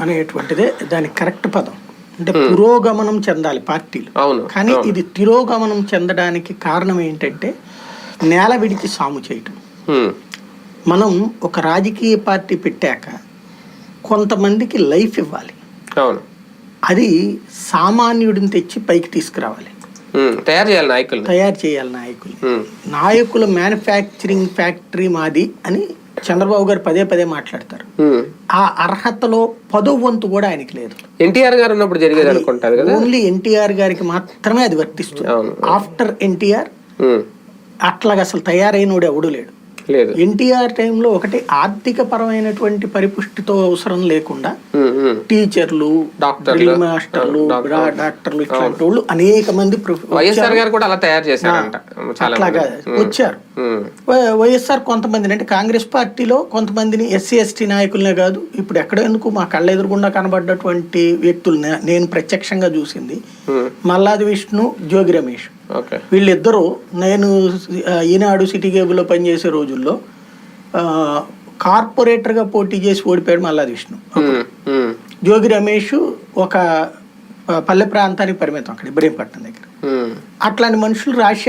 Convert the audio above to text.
అనేటువంటిదే దాని కరెక్ట్ పదం. అంటే పురోగమనం చెందాలి పార్టీలు. అవును. కానీ ఇది తిరోగమనం చెందడానికి కారణం ఏంటంటే నేల విడిచి సాము చేయటం. మనం ఒక రాజకీయ పార్టీ పెట్టాక కొంతమందికి లైఫ్ ఇవ్వాలి. అవును. అది సామాన్యుడిని తెచ్చి పైకి తీసుకురావాలి. తయారు చేయాలి నాయకుల్ని. తయారు చేయాలి నాయకులు నాయకుల మ్యానుఫ్యాక్చరింగ్ ఫ్యాక్టరీ మాది అని చంద్రబాబు గారు పదే పదే మాట్లాడతారు. ఆ అర్హతలో పదో వంతు కూడా ఆయనకి లేదు ఎన్టీఆర్ గారు ఉన్నప్పుడు జరిగేది అనుకుంటారు కదా ఓన్లీ ఎన్టీఆర్ గారికి మాత్రమే అది వర్తిస్తుంది. ఆఫ్టర్ ఎన్టీఆర్ అట్లాగా అసలు తయారైనోడు ఎవడు లేడు లేదు ఎన్టీఆర్ టైంలో ఒకటి ఆర్థిక పరమైనటువంటి పరిపుష్టితో అవసరం లేకుండా. టీచర్లు డాక్టర్లు, మాస్టర్లు డాక్టర్లు. ఇట్లాంటి వాళ్ళు అనేక మంది వైఎస్ఆర్ గారు కూడా అలా తయారు చేశారంట చాలా అట్లాగా మంది. వచ్చారు. వైఎస్ఆర్ కొంతమందిని అంటే కాంగ్రెస్ పార్టీలో కొంతమందిని ఎస్సీ ఎస్టీ నాయకులనే కాదు ఇప్పుడు ఎక్కడ ఎందుకు మా కళ్ళ ఎదురుగుండా కనబడ్డటువంటి వ్యక్తుల్ని నేను ప్రత్యక్షంగా చూసింది మల్లాది విష్ణు జోగి రమేష్. వీళ్ళిద్దరూ నేను ఈనాడు సిటీ కేబుల్లో పనిచేసే రోజుల్లో కార్పొరేటర్గా పోటీ చేసి ఓడిపోయాడు మల్లాది విష్ణు. జోగి రమేష్ ఒక పల్లె ప్రాంతానికి పరిమితం అక్కడ ఇబ్రహీంపట్నం దగ్గర. అట్లాంటి మనుషులు రాజశేఖర్